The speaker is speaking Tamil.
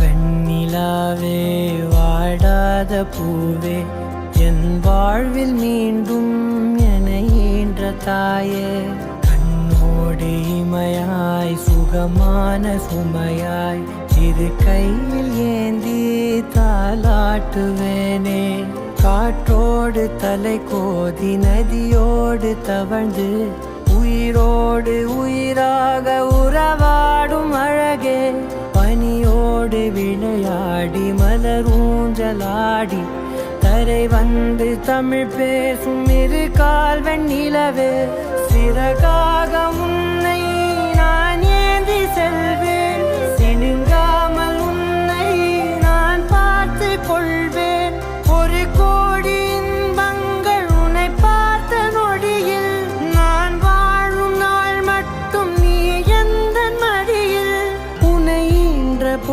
வெண்ணிலாவே வாடாத பூவே என் வாழ்வில் மீண்டும் என ஈன்ற தாயே கண்ணோடு இமையாய் சுகமான சுமையாய் இது கையில் ஏந்தி தாளாட்டுவேனே. காற்றோடு தலை கோதி நதியோடு தவழ்ந்து உயிரோடு உயிராக உறவாடும் அழகே. பனியோடு விளையாடி மலர் ஊஞ்சலாடி தரை வந்து தமிழ் பேசும் இரு கால்வன் நிலவே. சிறகாகவும்